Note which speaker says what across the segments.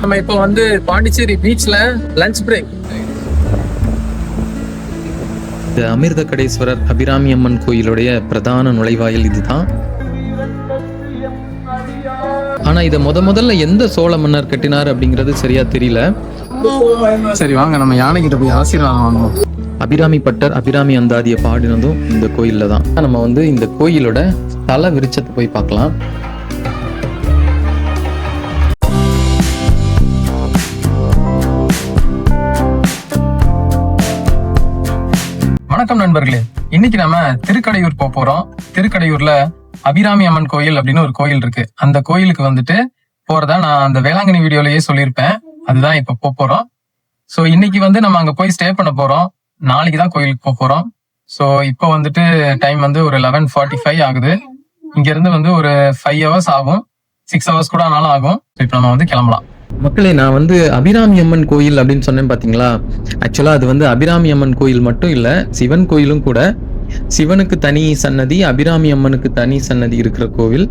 Speaker 1: நம்ம இப்போ வந்து பாண்டிச்சேரி பீச்ல லஞ்ச் பிரேக்
Speaker 2: இந்த அமிர்த கடேஸ்வரர் அபிராமி அம்மன் கோயிலுடைய பிரதான நுழைவாயில் இதுதான். ஆனா இதை முத முதல்ல எந்த சோழ மன்னர் கட்டினார் அப்படிங்கிறது சரியா தெரியல.
Speaker 1: சரி வாங்க நம்ம யானை கிட்ட போய் ஆசீர்வாதம் வாங்குவோம்.
Speaker 2: அபிராமி பட்டர் அபிராமி அந்தாதிய பாடினதும் இந்த கோயில்ல தான். நம்ம வந்து இந்த கோயிலோட தல விருட்சத்தை போய் பார்க்கலாம்.
Speaker 1: வணக்கம் நண்பர்களே. இன்னைக்கு நம்ம திருக்கடையூர் போக போறோம். திருக்கடையூர்ல அபிராமி அம்மன் கோயில் அப்படின்னு ஒரு கோயில் இருக்கு. அந்த கோயிலுக்கு வந்துட்டு போறதா நான் அந்த வேளாங்கண்ணி வீடியோலயே சொல்லியிருப்பேன். அதுதான் இப்ப போக போறோம். ஸோ இன்னைக்கு வந்து நம்ம அங்க போய் ஸ்டே பண்ண போறோம். நாளைக்கு தான் கோயிலுக்கு போக போறோம். ஸோ இப்போ வந்துட்டு டைம் வந்து ஒரு லெவன் ஃபார்ட்டி ஃபைவ் ஆகுது. இங்க இருந்து வந்து ஒரு ஃபைவ் ஹவர்ஸ் ஆகும். சிக்ஸ் ஹவர்ஸ் கூட ஆனாலும் ஆகும். இப்போ நம்ம வந்து கிளம்பலாம்.
Speaker 2: மக்களே நான் வந்து அபிராமி அம்மன் கோயில் அப்படின்னு சொன்னேன் பார்த்தீங்களா ஆக்சுவலாக அது வந்து அபிராமி அம்மன் கோயில் மட்டும் இல்லை சிவன் கோயிலும் கூட சிவனுக்கு தனி சன்னதி அபிராமி அம்மனுக்கு தனி சன்னதி இருக்கிற கோவில்.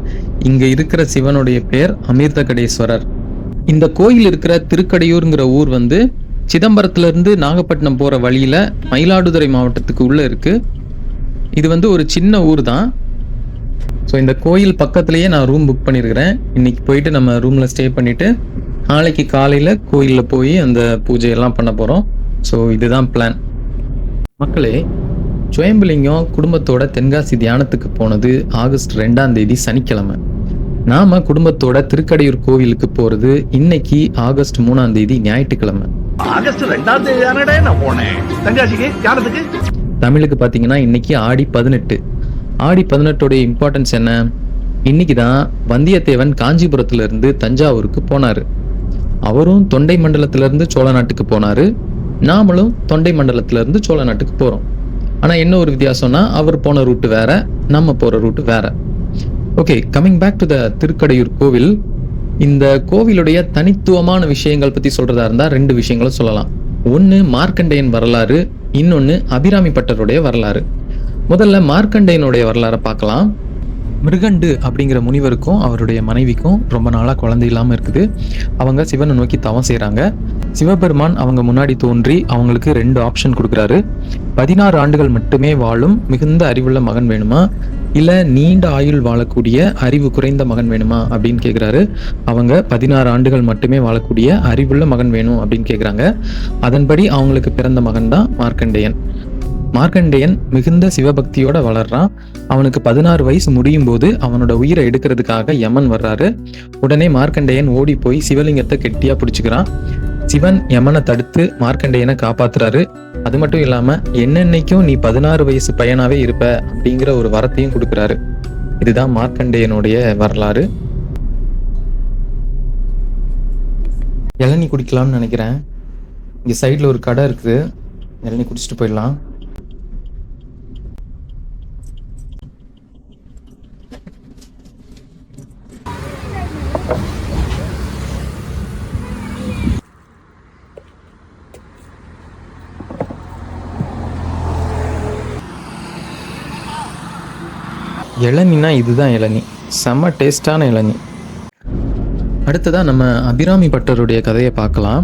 Speaker 2: இங்கே இருக்கிற சிவனுடைய பேர் அமிர்த கடேஸ்வரர் இந்த கோயில் இருக்கிற திருக்கடையூருங்கிற ஊர் வந்து சிதம்பரத்துல இருந்து நாகப்பட்டினம் போகிற வழியில் மயிலாடுதுறை மாவட்டத்துக்கு உள்ளே இருக்கு. இது வந்து ஒரு சின்ன ஊர் தான். ஸோ இந்த கோயில் பக்கத்துலேயே நான் ரூம் புக் பண்ணியிருக்கிறேன் இன்னைக்கு போயிட்டு நம்ம ரூமில் ஸ்டே பண்ணிவிட்டு நாளைக்கு காலையில் கோயிலில் போய் அந்த பூஜையெல்லாம் பண்ண போகிறோம் ஸோ இதுதான் பிளான் மக்களே சுயம்புலிங்கம் குடும்பத்தோட தென்காசி தியானத்துக்கு போனது ஆகஸ்ட் ரெண்டாம் தேதி சனிக்கிழமை. நாம குடும்பத்தோட திருக்கடையூர் கோவிலுக்கு போறது இன்னைக்கு ஆகஸ்ட் மூணாம் தேதி ஞாயிற்றுக்கிழமை.
Speaker 3: ஆகஸ்ட் ரெண்டாம் தேதி நான் போனேன். தென்காசிக்கு தியானத்துக்கு?
Speaker 2: தமிழுக்கு பார்த்தீங்கன்னா இன்னைக்கு ஆடி பதினெட்டு. ஆடி பதினெட்டோடைய இம்பார்ட்டன்ஸ் என்ன? இன்னைக்கு தான் வந்தியத்தேவன் காஞ்சிபுரத்துல இருந்து தஞ்சாவூருக்கு போனாரு. அவரும் தொண்டை மண்டலத்திலேருந்து சோழ நாட்டுக்கு போனாரு. நாமளும் தொண்டை மண்டலத்திலேருந்து சோழ நாட்டுக்கு போகிறோம் ஆனால் என்ன ஒரு வித்தியாசம்னா அவர் போன ரூட்டு வேற நம்ம போகிற ரூட்டு வேற. Okay coming back to the Thirukkadaiyur கோவில் இந்த கோவிலுடைய தனித்துவமான விஷயங்கள் பற்றி சொல்கிறதா இருந்தால் ரெண்டு விஷயங்களை சொல்லலாம். ஒன்று மார்க்கண்டேயன் வரலாறு இன்னொன்று அபிராமி பட்டருடைய வரலாறு. முதல்ல மார்க்கண்டேயனுடைய வரலாறை பார்க்கலாம். மிருகண்டு அப்படிங்கிற முனிவருக்கும் அவருடைய மனைவிக்கும் ரொம்ப நாளாக குழந்தை இல்லாமல் இருக்குது. அவங்க சிவனை நோக்கி தவம் செய்கிறாங்க சிவபெருமான் அவங்க முன்னாடி தோன்றி அவங்களுக்கு ரெண்டு ஆப்ஷன் கொடுக்குறாரு. பதினாறு ஆண்டுகள் மட்டுமே வாழும் மிகுந்த அறிவுள்ள மகன் வேணுமா? இல்லை நீண்ட ஆயுள் வாழக்கூடிய அறிவு குறைந்த மகன் வேணுமா? அப்படின்னு கேட்குறாரு அவங்க பதினாறு ஆண்டுகள் மட்டுமே வாழக்கூடிய அறிவுள்ள மகன் வேணும் அப்படின்னு கேட்குறாங்க அதன்படி அவங்களுக்கு பிறந்த மகன் தான் மார்க்கண்டேயன். மார்க்கண்டேயன் மிகுந்த சிவபக்தியோட வளர்றான். அவனுக்கு பதினாறு வயசு முடியும் போது அவனோட உயிரை எடுக்கிறதுக்காக யமன் வர்றாரு. உடனே மார்க்கண்டேயன் ஓடி போய் சிவலிங்கத்தை கெட்டியா பிடிச்சுக்கிறான். சிவன் யமனை தடுத்து மார்க்கண்டேயனை காப்பாத்துறாரு. அது மட்டும் இல்லாம என்னென்னைக்கும் நீ பதினாறு வயசு பையனாவே இருப்ப அப்படிங்கிற ஒரு வரத்தையும் கொடுக்குறாரு. இதுதான் மார்க்கண்டேயனுடைய வரலாறு. இளநீ குடிக்கலாம்னு நினைக்கிறேன். இங்க சைடுல ஒரு கடை இருக்குது. இளநீ குடிச்சிட்டு போயிடலாம். இளநினா இதுதான் இளநி. செம்ம டேஸ்டான இளநி. அடுத்ததாக நம்ம அபிராமி பட்டருடைய கதையை பார்க்கலாம்.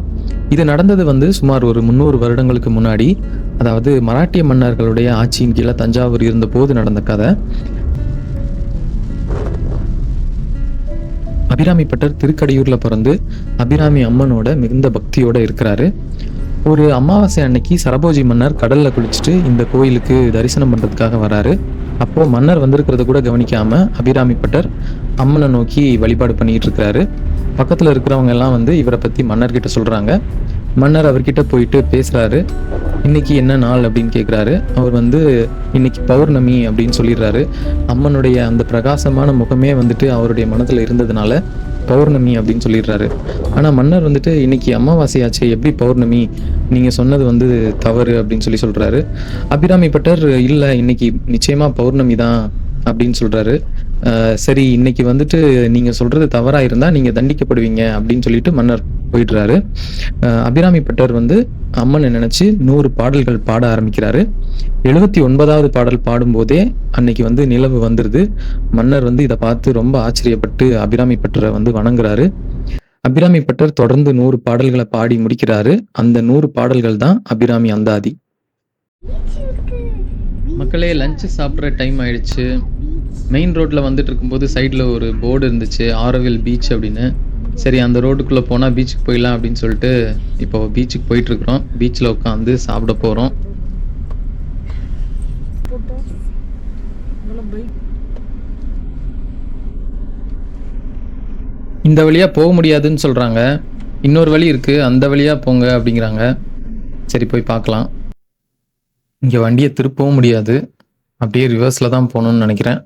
Speaker 2: இது நடந்தது வந்து சுமார் ஒரு முந்நூறு வருடங்களுக்கு முன்னாடி. அதாவது மராட்டிய மன்னர்களுடைய ஆட்சியின் கீழே தஞ்சாவூர் இருந்த போது நடந்த கதை. அபிராமி பட்டர் திருக்கடியூரில் பிறந்து அபிராமி அம்மனோட மிகுந்த பக்தியோடு இருக்கிறாரு. ஒரு அமாவாசை அன்னைக்கு சரபோஜி மன்னர் கடலில் குளிச்சுட்டு இந்த கோயிலுக்கு தரிசனம் பண்ணுறதுக்காக வராரு. அப்போது மன்னர் வந்திருக்கிறத கூட கவனிக்காமல் அபிராமி பட்டர் அம்மனை நோக்கி வழிபாடு பண்ணிகிட்டு இருக்கிறாரு. பக்கத்தில் இருக்கிறவங்க எல்லாம் வந்து இவரை பற்றி மன்னர்கிட்ட சொல்கிறாங்க மன்னர் அவர்கிட்ட போயிட்டு பேசுகிறாரு இன்னைக்கு என்ன நாள் அப்படின்னு கேட்குறாரு அவர் வந்து இன்னைக்கு பௌர்ணமி அப்படின்னு சொல்லிடுறாரு. அம்மனுடைய அந்த பிரகாசமான முகமே வந்துட்டு அவருடைய மனதில் இருந்ததுனால பௌர்ணமி அப்படின்னு சொல்லிடுறாரு. ஆனால் மன்னர் வந்துட்டு இன்னைக்கு அமாவாசையாச்சே எப்படி பௌர்ணமி? நீங்கள் சொன்னது வந்து தவறு அப்படின்னு சொல்லி சொல்கிறாரு அபிராமி பட்டர் இல்லை இன்னைக்கு நிச்சயமாக பௌர்ணமி தான் அப்படின்னு சொல்கிறாரு சரி இன்னைக்கு வந்துட்டு நீங்கள் சொல்கிறது தவறாக இருந்தால் நீங்கள் தண்டிக்கப்படுவீங்க அப்படின்னு சொல்லிட்டு மன்னர் போயிடுறாரு. அபிராமிப்பட்டர் அபிராமி பட்டர் வந்து அம்மனை நினச்சி நூறு பாடல்கள் பாட ஆரம்பிக்கிறாரு. எழுபத்தி ஒன்பதாவது பாடல் பாடும்போதே அன்னைக்கு வந்து நிலவு வந்துருது. மன்னர் வந்து இதை பார்த்து ரொம்ப ஆச்சரியப்பட்டு அபிராமி பட்டரை வந்து வணங்குறாரு. அபிராமி பட்டர் தொடர்ந்து நூறு பாடல்களை பாடி முடிக்கிறாரு. அந்த நூறு பாடல்கள் தான் அபிராமி அந்தாதி. மக்களே லஞ்சு சாப்பிட்ற டைம் ஆயிடுச்சு. மெயின் ரோட்டில் வந்துட்டு இருக்கும்போது சைடில் ஒரு போர்டு இருந்துச்சு ஆரோவில் பீச் அப்படின்னு. சரி அந்த ரோட்டுக்குள்ளே போனால் பீச்சுக்கு போயிடலாம் அப்படின்னு சொல்லிட்டு இப்போ பீச்சுக்கு போயிட்டுருக்குறோம் பீச்சில் உட்காந்து சாப்பிட போகிறோம் இந்த வழியாக போக முடியாதுன்னு சொல்கிறாங்க இன்னொரு வழி இருக்குது அந்த வழியாக போங்க அப்படிங்கிறாங்க. சரி போய் பார்க்கலாம். இங்கே வண்டியை திருப்பவும் முடியாது. அப்படியே ரிவர்ஸில் தான் போகணும்னு நினைக்கிறேன்.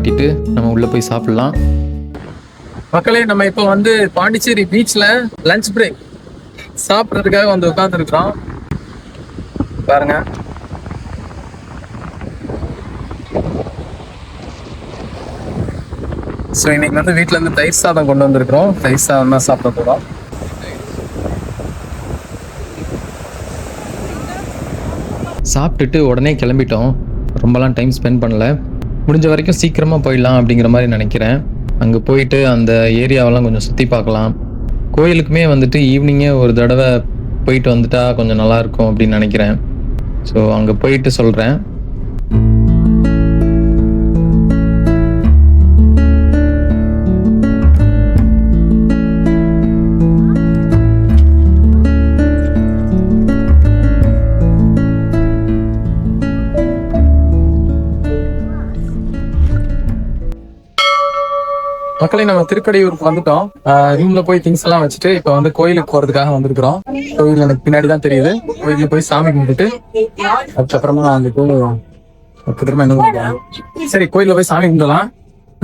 Speaker 2: நிப்பாட்டிட்டு நம்ம உள்ளே போய் சாப்பிட்லாம்.
Speaker 1: மக்களே நம்ம இப்போ வந்து பாண்டிச்சேரி பீச்ல லஞ்ச் பிரேக் சாப்பிட்றதுக்காக வந்து உட்காந்துருக்குறோம் பாருங்க. ஸோ இன்னைக்கு வந்து வீட்ல இருந்து தயிர் சாதம் கொண்டு வந்திருக்கிறோம். தயிர் சாதம் தான் சாப்பிட போகிறோம்
Speaker 2: சாப்பிட்டுட்டு உடனே கிளம்பிட்டோம். ரொம்பலாம் டைம் ஸ்பெண்ட் பண்ணல. முடிஞ்ச வரைக்கும் சீக்கிரமாக போயிடலாம் அப்படிங்கிற மாதிரி நினைக்கிறேன். அங்கே போயிட்டு அந்த ஏரியாவெல்லாம் கொஞ்சம் சுற்றி பார்க்கலாம். கோயிலுக்குமே வந்துட்டு ஈவினிங்கே ஒரு தடவை போயிட்டு வந்துட்டா கொஞ்சம் நல்லாயிருக்கும் அப்படின்னு நினைக்கிறேன். ஸோ அங்கே போயிட்டு சொல்கிறேன்
Speaker 1: மக்களை நம்ம திருக்கடையூருக்கு வந்துட்டோம். ரூம்ல போய் திங்ஸ் எல்லாம் வச்சுட்டு இப்போ வந்து கோயிலுக்கு போறதுக்காக வந்திருக்கிறோம். கோயில் எனக்கு பின்னாடி தான் தெரியுது. கோயிலுக்கு போய் சாமி கும்பிட்டுட்டு அதுக்கப்புறமா நான் வந்துட்டு திரும்ப என்ன சரி கோயில்ல போய் சாமி கும்பிடலாம்.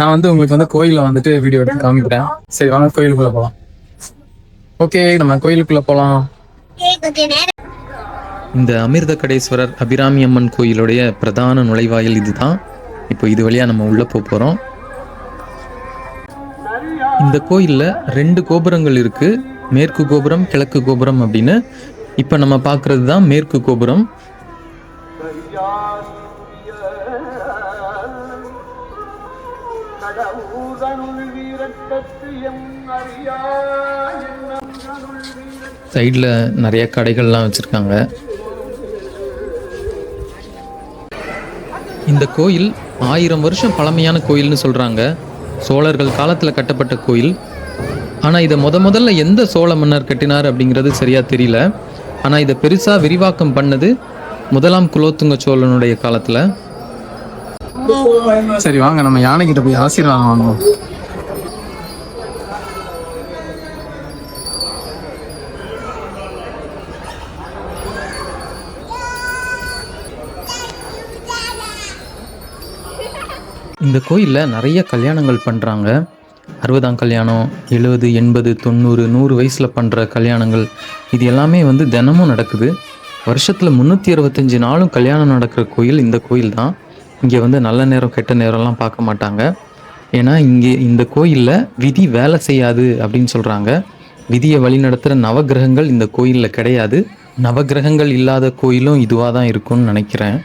Speaker 1: நான் வந்து உங்களுக்கு வந்து கோயில வந்துட்டு வீடியோ எடுத்து காமிக்கிறேன். சரி வாங்க கோயிலுக்குள்ள போலாம். ஓகே நம்ம கோயிலுக்குள்ள போலாம்.
Speaker 2: இந்த அமிர்த கடேஸ்வரர் அபிராமி அம்மன் கோயிலுடைய பிரதான நுழைவாயில் இதுதான். இப்போ இது வழியா நம்ம உள்ளே போக போறோம். இந்த கோயிலில் ரெண்டு கோபுரங்கள் இருக்கு. மேற்கு கோபுரம் கிழக்கு கோபுரம் அப்படின்னு. இப்போ நம்ம பார்க்குறது தான் மேற்கு கோபுரம். சைடில் நிறைய கடைகள்லாம் வச்சுருக்காங்க. இந்த கோயில் ஆயிரம் வருஷம் பழமையான கோயில்னு சொல்கிறாங்க சோழர்கள் காலத்தில் கட்டப்பட்ட கோயில். ஆனால் இதை முத முதல்ல எந்த சோழ மன்னர் கட்டினார் அப்படிங்கிறது சரியாக தெரியல. ஆனால் இதை பெருசாக விரிவாக்கம் பண்ணது முதலாம் குலோத்துங்க சோழனுடைய காலத்தில்.
Speaker 1: சரி வாங்க நம்ம யானைக்கிட்ட போய் ஆசீர்வாதம் வாங்குவோம்.
Speaker 2: இந்த கோயிலில் நிறைய கல்யாணங்கள் பண்ணுறாங்க அறுபதாம் கல்யாணம் எழுபது எண்பது தொண்ணூறு நூறு வயசில் பண்ணுற கல்யாணங்கள் இது எல்லாமே வந்து தினமும் நடக்குது. வருஷத்தில் முந்நூற்றி அறுபத்தஞ்சி நாளும் கல்யாணம் நடக்கிற கோயில் இந்த கோயில் தான். இங்கே வந்து நல்ல நேரம் கெட்ட நேரம்லாம் பார்க்க மாட்டாங்க. ஏன்னா இங்கே இந்த கோயிலில் விதி வேலை செய்யாது அப்படின்னு சொல்கிறாங்க விதியை வழிநடத்துகிற நவக்கிரகங்கள் இந்த கோயிலில் கிடையாது. நவக்கிரகங்கள் இல்லாத கோயிலும் இதுவாக தான் இருக்கும்னு நினைக்கிறேன்.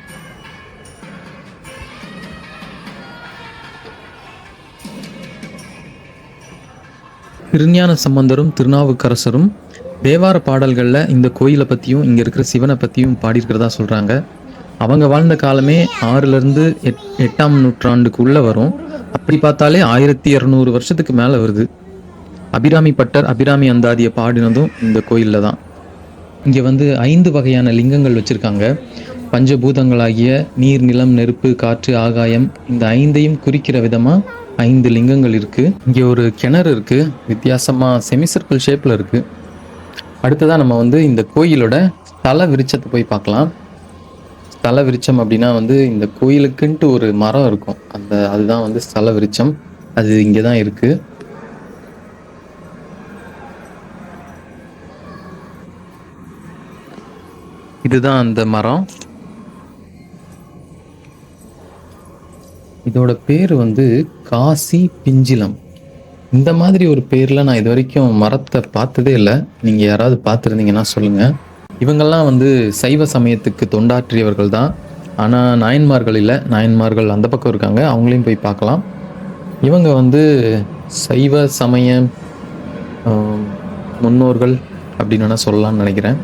Speaker 2: திருஞான சம்பந்தரும் திருநாவுக்கரசரும் தேவார பாடல்களில் இந்த கோயிலை பற்றியும் இங்கே இருக்கிற சிவனை பற்றியும் பாடியிருக்கிறதா சொல்கிறாங்க அவங்க வாழ்ந்த காலமே ஆறுலேருந்து எட் எட்டாம் நூற்றாண்டுக்குள்ளே வரும். அப்படி பார்த்தாலே ஆயிரத்தி இரநூறு வருஷத்துக்கு மேலே வருது. அபிராமி பட்டர் அபிராமி அந்தாதியை பாடினதும் இந்த கோயிலில் தான். இங்கே வந்து ஐந்து வகையான லிங்கங்கள் வச்சுருக்காங்க. பஞ்சபூதங்களாகிய நீர் நிலம் நெருப்பு காற்று ஆகாயம் இந்த ஐந்தையும் குறிக்கிற விதமாக ஐந்து லிங்கங்கள் இருக்குது இங்கே ஒரு கிணறு இருக்குது வித்தியாசமாக செமிசர்க்கிள் ஷேப்பில் இருக்குது அடுத்ததாக நம்ம வந்து இந்த கோயிலோட தல விரிச்சத்தை போய் பார்க்கலாம். ஸ்தல விரிச்சம் அப்படின்னா வந்து இந்த கோயிலுக்குன்ட்டு ஒரு மரம் இருக்கும். அந்த அதுதான் வந்து ஸ்தல விருச்சம் அது இங்கே தான் இருக்குது இதுதான் அந்த மரம். இதோட பேர் வந்து காசி பிஞ்சிலம். இந்த மாதிரி ஒரு பேரில் நான் இது வரைக்கும் மரத்தை பார்த்ததே இல்லை. நீங்கள் யாராவது பார்த்துருந்தீங்கன்னா சொல்லுங்கள் இவங்கெல்லாம் வந்து சைவ சமயத்துக்கு தொண்டாற்றியவர்கள் தான். ஆனால் நாயன்மார்கள் இல்லை. நாயன்மார்கள் அந்த பக்கம் இருக்காங்க. அவங்களையும் போய் பார்க்கலாம். இவங்க வந்து சைவ சமய முன்னோர்கள் அப்படின்னு வேணால் சொல்லலாம்னு நினைக்கிறேன்.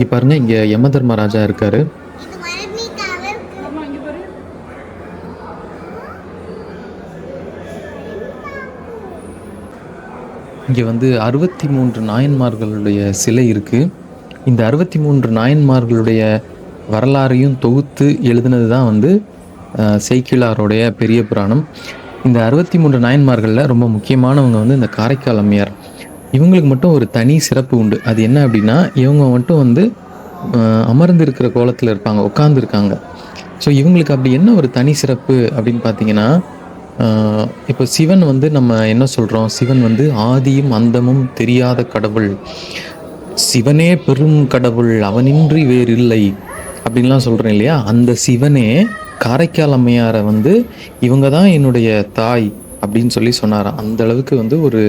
Speaker 2: இங்க பாருங்க இங்க யம தர்மராஜா இருக்காரு. இங்கே வந்து அறுபத்தி மூன்று நாயன்மார்களுடைய சிலை இருக்குது இந்த அறுபத்தி மூன்று நாயன்மார்களுடைய வரலாறையும் தொகுத்து எழுதினது தான் வந்து அஹ், பெரிய புராணம். இந்த அறுபத்தி மூன்று நாயன்மார்களில் ரொம்ப முக்கியமானவங்க வந்து இந்த காரைக்கால் அம்மையார். இவங்களுக்கு மட்டும் ஒரு தனி சிறப்பு உண்டு. அது என்ன அப்படின்னா இவங்க மட்டும் வந்து அமர்ந்திருக்கிற கோலத்தில் இருப்பாங்க உட்காந்துருக்காங்க ஸோ இவங்களுக்கு அப்படி என்ன ஒரு தனி சிறப்பு அப்படின்னு பார்த்தீங்கன்னா இப்போ சிவன் வந்து நம்ம என்ன சொல்கிறோம் சிவன் வந்து ஆதியும் அந்தமும் தெரியாத கடவுள். சிவனே பெரும் கடவுள் அவனின்றி வேறு இல்லை அப்படின்லாம் சொல்கிறேன் இல்லையா? அந்த சிவனே காரைக்கால் அம்மையாரை வந்து இவங்க தான் என்னுடைய தாய் அப்படின்னு சொல்லி சொன்னாராம். அந்த அளவுக்கு வந்து ஒரு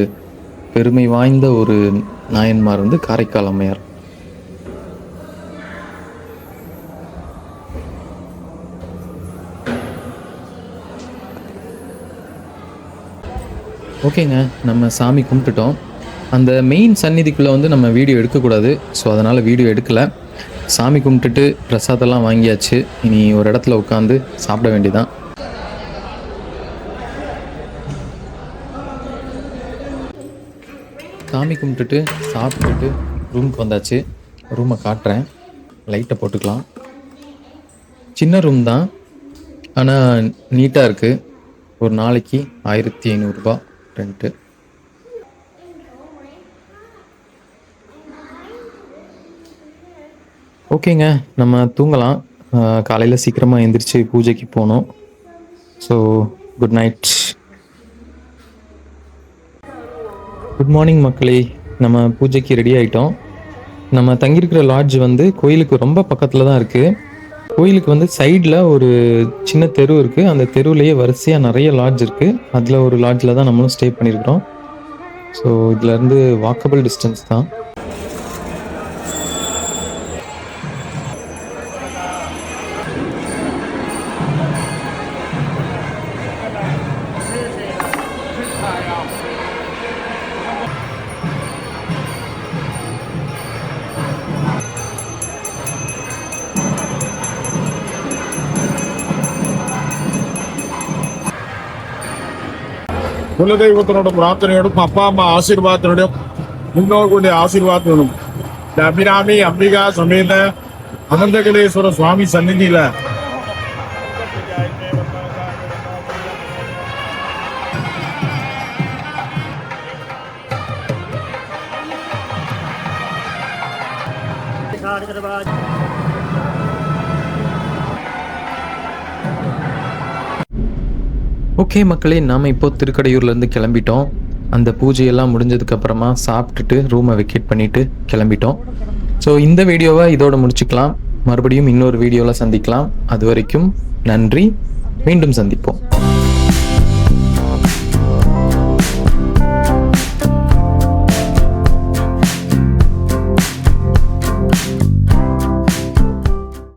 Speaker 2: பெருமை வாய்ந்த ஒரு நாயன்மார் வந்து காரைக்கால் அம்மையார். ஓகேங்க நம்ம சாமி கும்பிட்டுட்டோம். அந்த மெயின் சந்நிதிக்குள்ளே வந்து நம்ம வீடியோ எடுக்கக்கூடாது. ஸோ அதனால் வீடியோ எடுக்கலை. சாமி கும்பிட்டுட்டு பிரசாதெல்லாம் வாங்கியாச்சு. இனி ஒரு இடத்துல உட்காந்து சாப்பிட வேண்டியதான் சாமி கும்பிட்டுட்டு சாப்பிட்டுட்டு ரூமுக்கு வந்தாச்சு. ரூமை காட்டுறேன். லைட்டை போட்டுக்கலாம். சின்ன ரூம் தான். ஆனால் நீட்டாக இருக்குது ஒரு நாளைக்கு ஆயிரத்தி ஐநூறுரூபா ரெண்ட்டு ஓகேங்க நம்ம தூங்கலாம். காலையில் சீக்கிரமாக எந்திரிச்சு பூஜைக்கு போகணும். So good night good morning மக்களே. நம்ம பூஜைக்கு ரெடி ஆகிட்டோம் நம்ம தங்கியிருக்கிற லாட்ஜ் வந்து கோயிலுக்கு ரொம்ப பக்கத்தில் தான் இருக்குது கோயிலுக்கு வந்து சைடில் ஒரு சின்ன தெரு இருக்குது அந்த தெருவுலேயே வரிசையாக நிறைய லாட்ஜ் இருக்குது அதில் ஒரு லாட்ஜில் தான் நம்மளும் ஸ்டே பண்ணியிருக்கிறோம். ஸோ இதுலேருந்து வாக்கபிள் டிஸ்டன்ஸ் தான்.
Speaker 4: குலதெய்வத்தினோட பிரார்த்தனையோடும் அப்பா அம்மா ஆசீர்வாதத்தினோடும் முன்னோர்களுடைய ஆசீர்வாதத்தினோடும். இந்த அபிராமி அம்பிகா சமேத அனந்தகலேஸ்வர சுவாமி சந்நிதியில
Speaker 2: ஓகே மக்களே நாம் இப்போ திருக்கடையூர்லேருந்து கிளம்பிட்டோம். அந்த பூஜையெல்லாம் முடிஞ்சதுக்கப்புறமா சாப்பிட்டுட்டு ரூமை வெக்கேட் பண்ணிவிட்டு கிளம்பிட்டோம். ஸோ இந்த வீடியோவை இதோட முடிச்சுக்கலாம். மறுபடியும் இன்னொரு வீடியோவில் சந்திக்கலாம். அது வரைக்கும் நன்றி. மீண்டும் சந்திப்போம்.